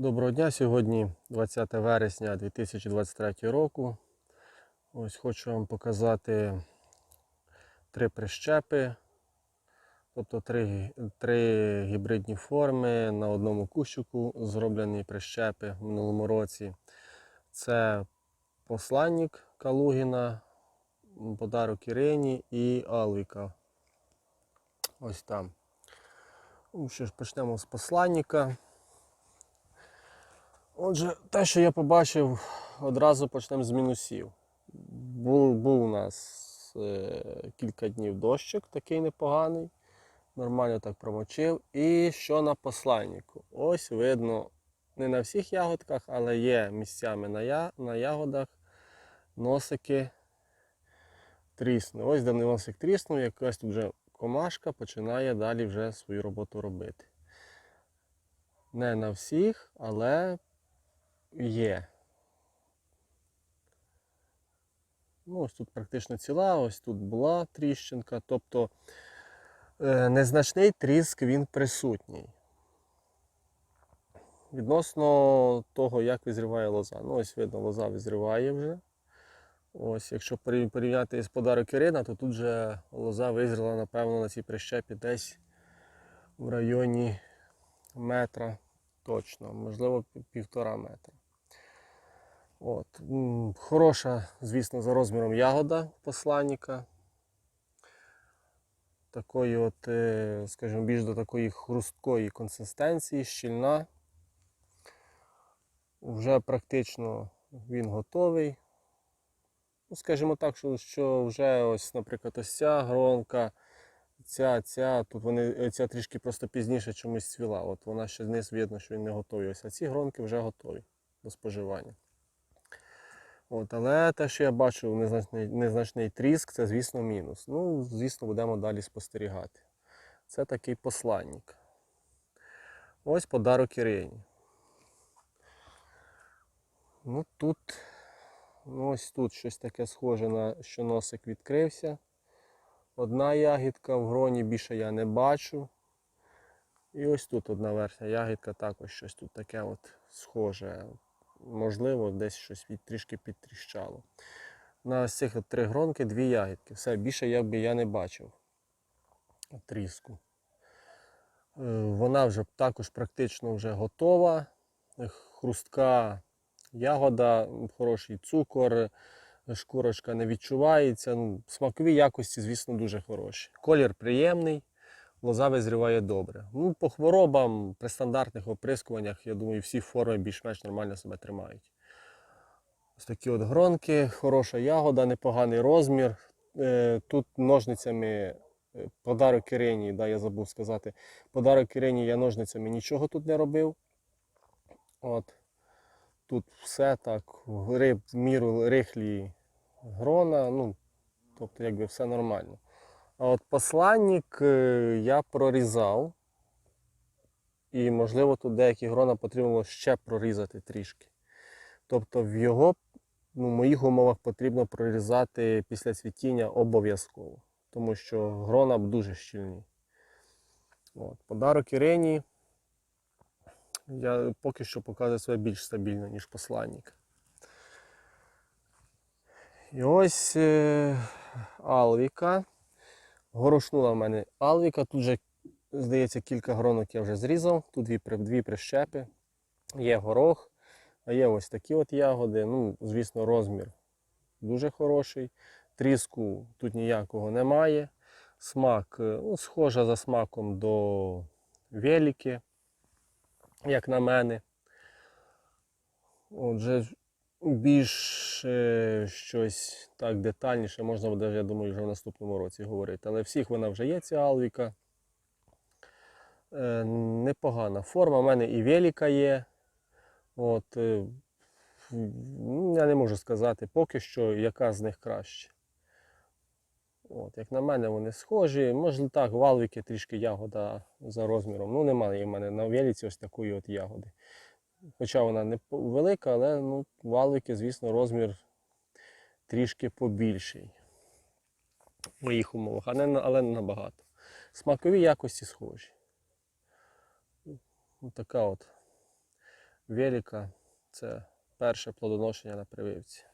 Доброго дня, сьогодні 20 вересня 2023 року. Ось хочу вам показати три прищепи, тобто три, три гібридні форми на одному кущику зроблені прищепи в минулому році. Це посланник Калугіна, подарок Ірині і Алвіка. Ось там. Ну, що ж, почнемо з посланника. Отже, те, що я побачив, одразу почнемо з мінусів. Був, був у нас е, кілька днів дощик, такий непоганий. Нормально так промочив. І що на посланнику? Ось видно, не на всіх ягодках, але є місцями на, я, на ягодах носики тріснули. Ось де носик тріснув, якась тут вже комашка починає далі вже свою роботу робити. Не на всіх, але є. Ну, ось тут практично ціла, ось тут була тріщинка. Тобто е, незначний тріск він присутній. Відносно того, як визріває лоза. Ну, ось видно, лоза визріває вже. Ось, якщо порівняти з подарок Ірина, то тут же лоза визріла, напевно, на цій прищепі десь в районі метра точно, можливо, півтора метра. От. Хороша, звісно, за розміром ягода посланника. Такої, от, е, скажімо, більш до такої хрусткої консистенції, щільна. Вже практично він готовий. Ну, скажімо так, що, що вже ось, наприклад, ось ця гронка, ця, ця, тут вони, ця трішки просто пізніше чомусь цвіла. От вона ще знизу видно, що він не готовий. Ось, а ці гронки вже готові до споживання. От, але те, що я бачу незначний, незначний тріск, це, звісно, мінус. Ну, звісно, будемо далі спостерігати. Це такий посланник. Ось подарок Ірині. Ну тут, ну ось тут щось таке схоже на що носик відкрився. Одна ягідка в гроні більше я не бачу. І ось тут одна верхня ягідка, також щось тут таке от схоже. Можливо, десь щось від, трішки підтріщало. На ось цих три гронки дві ягідки. Все, більше якби я не бачив тріску. Е, Вона вже також практично вже готова. Хрустка ягода, хороший цукор, шкурочка не відчувається. Смакові якості, звісно, дуже хороші. Колір приємний, лоза визріває добре. Ну, по хворобам при стандартних оприскуваннях, я думаю, всі форми більш-менш нормально себе тримають. Ось такі от гронки, хороша ягода, непоганий розмір. Е, Тут ножницями е, подарок Ірині, да, я забув сказати. Подарок Ірині я ножницями нічого тут не робив. От. Тут все так, в риб, в міру рихлі грона, ну, тобто якби все нормально. А от посланник е, я прорізав. І, можливо, тут деякі грона потрібно ще прорізати трішки. Тобто в його, ну, в моїх умовах потрібно прорізати після цвітіння обов'язково. Тому що грона дуже щільні. От. Подарок Ірині я поки що показую себе більш стабільно, ніж посланник. І ось е, Алвіка. Горошнула в мене Алвіка. Тут вже, здається, кілька гронок я вже зрізав. Тут дві, дві прищепи. Є горох, а є ось такі от ягоди. Ну, звісно, розмір дуже хороший. Тріску тут ніякого немає. Смак е, ну, схожа за смаком до веліки, як на мене. Отже, більш е, щось так детальніше можна буде, я думаю, вже в наступному році говорити. Але всіх вона вже є, ця Алвіка. Е, непогана форма. У мене і веліка є. От, е, я не можу сказати поки що, яка з них краще. От, як на мене, вони схожі. Може так, в Алвіки трішки ягода за розміром. Ну, немає в мене на веліці ось такої от ягоди. Хоча вона не велика, але ну, валики, звісно, розмір трішки побільший в моїх умовах, але не набагато. Смакові якості схожі. Ось така от велика. Це перше плодоношення на прививці.